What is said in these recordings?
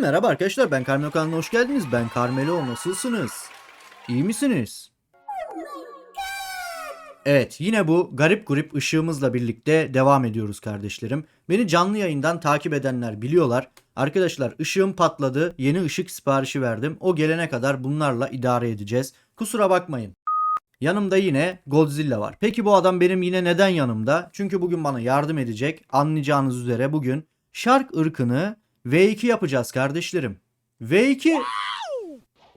Merhaba arkadaşlar ben Carmelo kanalına hoş geldiniz. Ben Carmelo nasılsınız? İyi misiniz? Evet yine bu garip grup ışığımızla birlikte devam ediyoruz kardeşlerim. Beni canlı yayından takip edenler biliyorlar. Arkadaşlar ışığım patladı. Yeni ışık siparişi verdim. O gelene kadar bunlarla idare edeceğiz. Kusura bakmayın. Yanımda yine Godzilla var. Peki bu adam benim yine neden yanımda? Çünkü bugün bana yardım edecek. Anlayacağınız üzere bugün Shark ırkını V2 yapacağız kardeşlerim. V2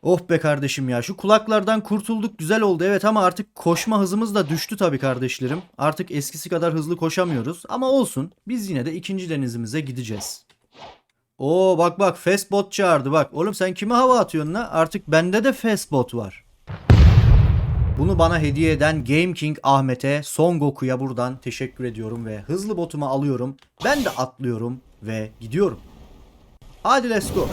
Oh be kardeşim ya şu kulaklardan kurtulduk güzel oldu evet ama artık koşma hızımız da düştü tabii kardeşlerim. Artık eskisi kadar hızlı koşamıyoruz ama olsun biz yine de ikinci denizimize gideceğiz. Oo bak bak Fastbot çağırdı bak. Oğlum sen kime hava atıyorsun la? Artık bende de Fastbot var. Bunu bana hediye eden Game King Ahmet'e, Son Goku'ya buradan teşekkür ediyorum ve hızlı botumu alıyorum. Ben de atlıyorum ve gidiyorum. Hadi let's go.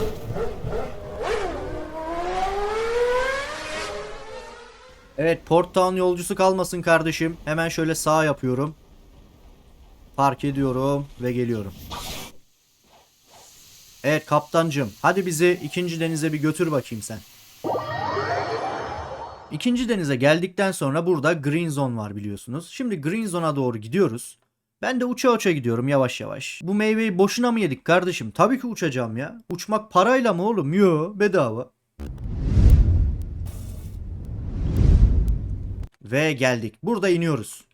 Evet Port Town yolcusu kalmasın kardeşim. Hemen şöyle sağ yapıyorum. Park ediyorum ve geliyorum. Evet kaptancım hadi bizi ikinci denize bir götür bakayım sen. İkinci denize geldikten sonra burada Green Zone var biliyorsunuz. Şimdi Green Zone'a doğru gidiyoruz. Ben de uça uça gidiyorum yavaş yavaş. Bu meyveyi boşuna mı yedik kardeşim? Tabii ki uçacağım ya. Uçmak parayla mı oğlum? Yo bedava. Ve geldik. Burada iniyoruz.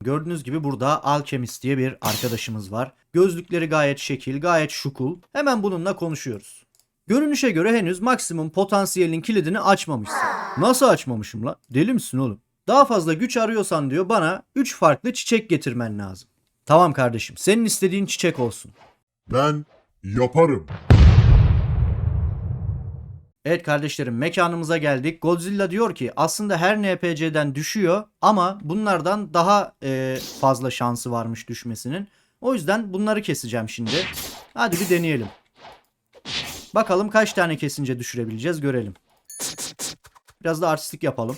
Gördüğünüz gibi burada Alchemist diye bir arkadaşımız var. Gözlükleri gayet şekil, gayet şukul. Hemen bununla konuşuyoruz. Görünüşe göre henüz maksimum potansiyelin kilidini açmamışsın. Nasıl açmamışım la? Deli misin oğlum? Daha fazla güç arıyorsan diyor bana 3 farklı çiçek getirmen lazım. Tamam kardeşim senin istediğin çiçek olsun. Ben yaparım. Evet kardeşlerim mekanımıza geldik. Godzilla diyor ki aslında her NPC'den düşüyor ama bunlardan daha e, fazla şansı varmış düşmesinin. O yüzden bunları keseceğim şimdi. Hadi bir deneyelim. Bakalım kaç tane kesince düşürebileceğiz görelim. Biraz da artistik yapalım.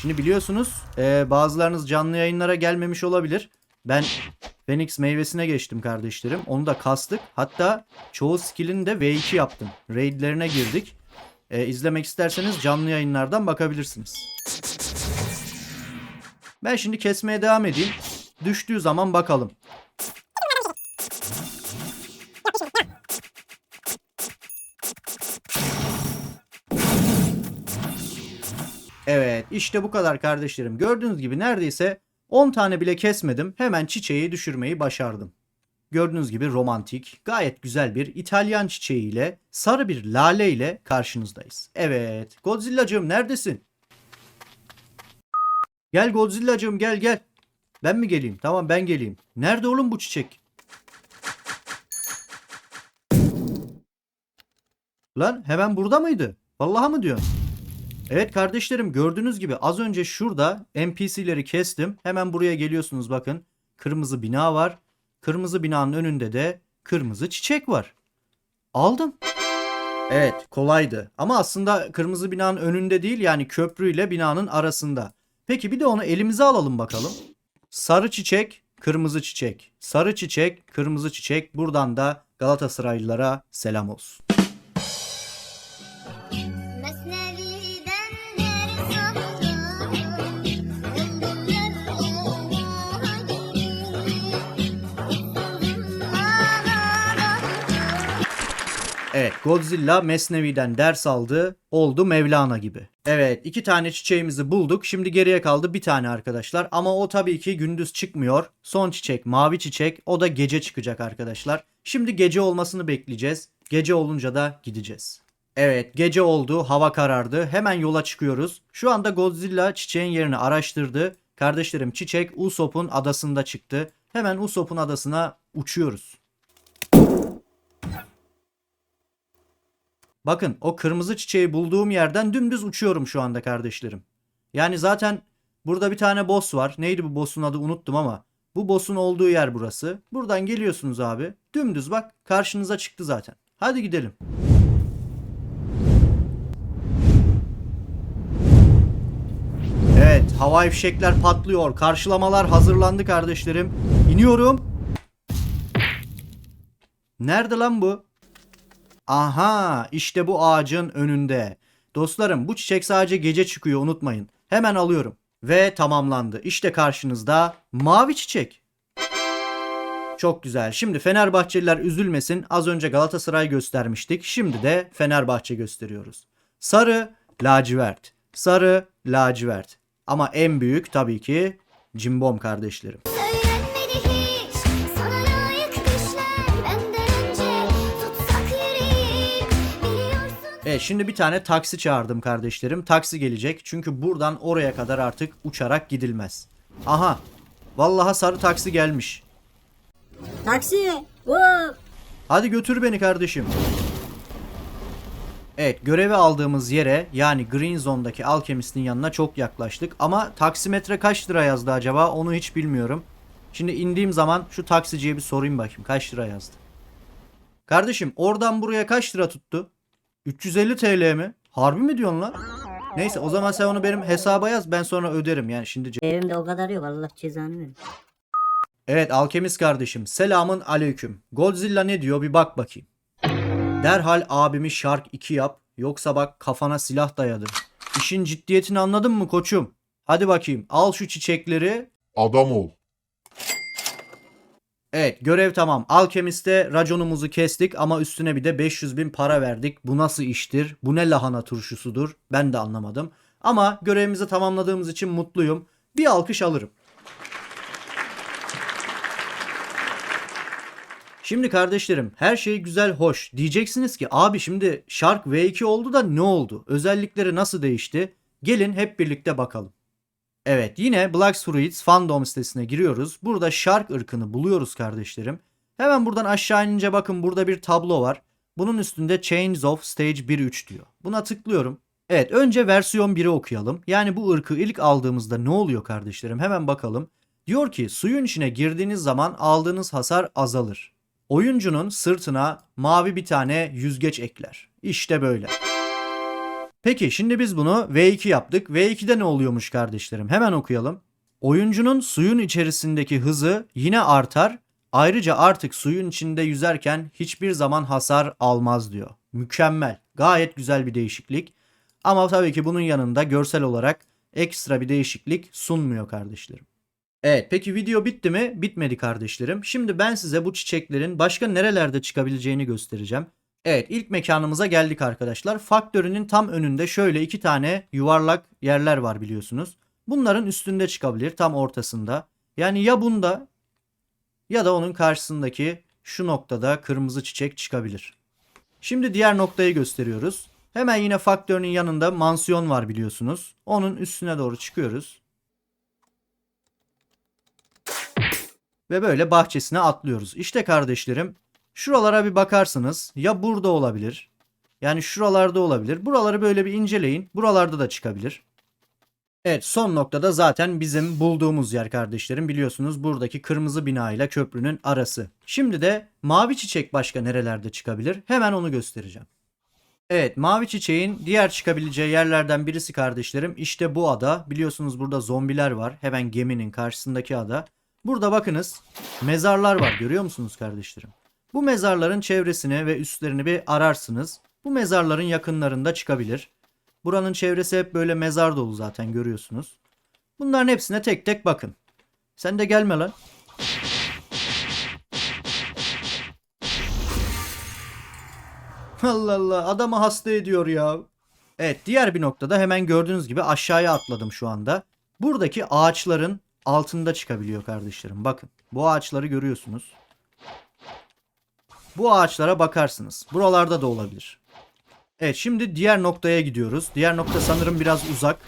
Şimdi biliyorsunuz e, bazılarınız canlı yayınlara gelmemiş olabilir. Ben Phoenix meyvesine geçtim kardeşlerim. Onu da kastık. Hatta çoğu skill'ini de V2 yaptım. Raid'lerine girdik. E, izlemek isterseniz canlı yayınlardan bakabilirsiniz. Ben şimdi kesmeye devam edeyim. Düştüğü zaman bakalım. Evet işte bu kadar kardeşlerim. Gördüğünüz gibi neredeyse 10 tane bile kesmedim. Hemen çiçeği düşürmeyi başardım. Gördüğünüz gibi romantik, gayet güzel bir İtalyan çiçeğiyle, sarı bir lale ile karşınızdayız. Evet, Godzilla'cığım neredesin? Gel Godzilla'cığım gel gel. Ben mi geleyim? Tamam ben geleyim. Nerede oğlum bu çiçek? Lan hemen burada mıydı? Vallahi mı diyorsun? Evet kardeşlerim gördüğünüz gibi az önce şurada NPC'leri kestim. Hemen buraya geliyorsunuz bakın. Kırmızı bina var. Kırmızı binanın önünde de kırmızı çiçek var. Aldım. Evet kolaydı. Ama aslında kırmızı binanın önünde değil yani köprüyle binanın arasında. Peki bir de onu elimize alalım bakalım. Sarı çiçek, kırmızı çiçek. Sarı çiçek, kırmızı çiçek. Buradan da Galatasaraylılara selam olsun. Evet Godzilla Mesnevi'den ders aldı. Oldu Mevlana gibi. Evet iki tane çiçeğimizi bulduk. Şimdi geriye kaldı bir tane arkadaşlar. Ama o tabii ki gündüz çıkmıyor. Son çiçek mavi çiçek. O da gece çıkacak arkadaşlar. Şimdi gece olmasını bekleyeceğiz. Gece olunca da gideceğiz. Evet gece oldu hava karardı hemen yola çıkıyoruz. Şu anda Godzilla çiçeğin yerini araştırdı. Kardeşlerim çiçek Usopp'un adasında çıktı. Hemen Usopp'un adasına uçuyoruz. Bakın o kırmızı çiçeği bulduğum yerden dümdüz uçuyorum şu anda kardeşlerim. Yani zaten burada bir tane boss var. Neydi bu boss'un adı unuttum ama. Bu boss'un olduğu yer burası. Buradan geliyorsunuz abi. Dümdüz bak karşınıza çıktı zaten. Hadi gidelim. Evet havai fişekler patlıyor. Karşılamalar hazırlandı kardeşlerim. İniyorum. Nerede lan bu? Aha işte bu ağacın önünde. Dostlarım bu çiçek sadece gece çıkıyor unutmayın. Hemen alıyorum. Ve tamamlandı. İşte karşınızda mavi çiçek. Çok güzel. Şimdi Fenerbahçeliler üzülmesin. Az önce Galatasaray göstermiştik. Şimdi de Fenerbahçe gösteriyoruz. Sarı, lacivert. Sarı, lacivert. Ama en büyük tabii ki Cimbom kardeşlerim. Söylenmedi Evet şimdi bir tane taksi çağırdım kardeşlerim. Taksi gelecek. Çünkü buradan oraya kadar artık uçarak gidilmez. Aha. Vallahi sarı taksi gelmiş. Taksi. Hop. Hadi götür beni kardeşim. Evet görevi aldığımız yere yani Green Zone'daki alkemistin yanına çok yaklaştık. Ama taksimetre kaç lira yazdı acaba onu hiç bilmiyorum. Şimdi indiğim zaman şu taksiciye bir sorayım bakayım kaç lira yazdı. Kardeşim oradan buraya kaç lira tuttu? 350 TL mi? Harbi mi diyorsun lan? Neyse o zaman sen onu benim hesaba yaz ben sonra öderim yani şimdi. ce- Evimde o kadar yok Allah cezanı verir. Evet alkemist kardeşim selamın aleyküm. Godzilla ne diyor bir bak bakayım. Derhal abimi Shark 2 yap yoksa bak kafana silah dayadım. İşin ciddiyetini anladın mı koçum? Hadi bakayım al şu çiçekleri. Adam ol. Evet görev tamam. Alkemiste raconumuzu kestik ama üstüne bir de 500 bin para verdik. Bu nasıl iştir? Bu ne lahana turşusudur? Ben de anlamadım. Ama görevimizi tamamladığımız için mutluyum. Bir alkış alırım. Şimdi kardeşlerim her şey güzel hoş. Diyeceksiniz ki abi şimdi Shark V2 oldu da ne oldu? Özellikleri nasıl değişti? Gelin hep birlikte bakalım. Evet yine Black Fruits fandom sitesine giriyoruz. Burada Shark ırkını buluyoruz kardeşlerim. Hemen buradan aşağı inince bakın burada bir tablo var. Bunun üstünde Chains of Stage 1.3 diyor. Buna tıklıyorum. Evet önce versiyon 1'i okuyalım. Yani bu ırkı ilk aldığımızda ne oluyor kardeşlerim? Hemen bakalım. Diyor ki suyun içine girdiğiniz zaman aldığınız hasar azalır. Oyuncunun sırtına mavi bir tane yüzgeç ekler. İşte böyle. Peki şimdi biz bunu V2 yaptık. V2'de ne oluyormuş kardeşlerim? Hemen okuyalım. Oyuncunun suyun içerisindeki hızı yine artar. Ayrıca artık suyun içinde yüzerken hiçbir zaman hasar almaz diyor. Mükemmel. Gayet güzel bir değişiklik. Ama tabii ki bunun yanında görsel olarak ekstra bir değişiklik sunmuyor kardeşlerim. Evet peki video bitti mi? Bitmedi kardeşlerim. Şimdi ben size bu çiçeklerin başka nerelerde çıkabileceğini göstereceğim. Evet ilk mekanımıza geldik arkadaşlar. Faktörünün tam önünde şöyle iki tane yuvarlak yerler var biliyorsunuz. Bunların üstünde çıkabilir tam ortasında. Yani ya bunda ya da onun karşısındaki şu noktada kırmızı çiçek çıkabilir. Şimdi diğer noktayı gösteriyoruz. Hemen yine faktörünün yanında mansiyon var biliyorsunuz. Onun üstüne doğru çıkıyoruz. Ve böyle bahçesine atlıyoruz. İşte kardeşlerim şuralara bir bakarsınız. Ya burada olabilir. Yani şuralarda olabilir. Buraları böyle bir inceleyin. Buralarda da çıkabilir. Evet son noktada zaten bizim bulduğumuz yer kardeşlerim. Biliyorsunuz buradaki kırmızı bina ile köprünün arası. Şimdi de mavi çiçek başka nerelerde çıkabilir? Hemen onu göstereceğim. Evet mavi çiçeğin diğer çıkabileceği yerlerden birisi kardeşlerim işte bu ada. Biliyorsunuz burada zombiler var. Hemen geminin karşısındaki ada. Burada bakınız mezarlar var görüyor musunuz kardeşlerim? Bu mezarların çevresini ve üstlerini bir ararsınız. Bu mezarların yakınlarında çıkabilir. Buranın çevresi hep böyle mezar dolu zaten görüyorsunuz. Bunların hepsine tek tek bakın. Sen de gelme lan. Allah Allah adamı hasta ediyor ya. Evet diğer bir noktada hemen gördüğünüz gibi aşağıya atladım şu anda. Buradaki ağaçların altında çıkabiliyor kardeşlerim. Bakın bu ağaçları görüyorsunuz. Bu ağaçlara bakarsınız. Buralarda da olabilir. Evet şimdi diğer noktaya gidiyoruz. Diğer nokta sanırım biraz uzak.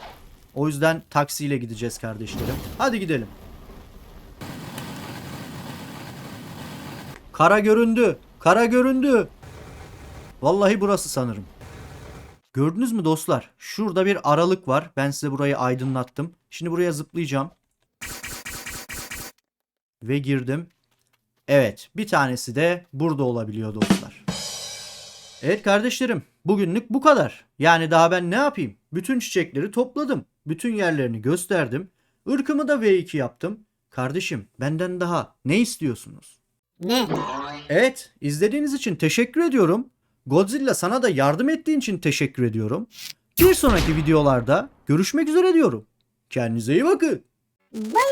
O yüzden taksiyle gideceğiz kardeşlerim. Hadi gidelim. Kara göründü. Kara göründü. Vallahi burası sanırım. Gördünüz mü dostlar? Şurada bir aralık var. Ben size burayı aydınlattım. Şimdi buraya zıplayacağım. Ve girdim. Evet, bir tanesi de burada olabiliyor dostlar. Evet kardeşlerim, bugünlük bu kadar. Yani daha ben ne yapayım? Bütün çiçekleri topladım. Bütün yerlerini gösterdim. Irkımı da V2 yaptım. Kardeşim, benden daha ne istiyorsunuz? Ne? Evet, izlediğiniz için teşekkür ediyorum. Godzilla sana da yardım ettiğin için teşekkür ediyorum. Bir sonraki videolarda görüşmek üzere diyorum. Kendinize iyi bakın. Bay.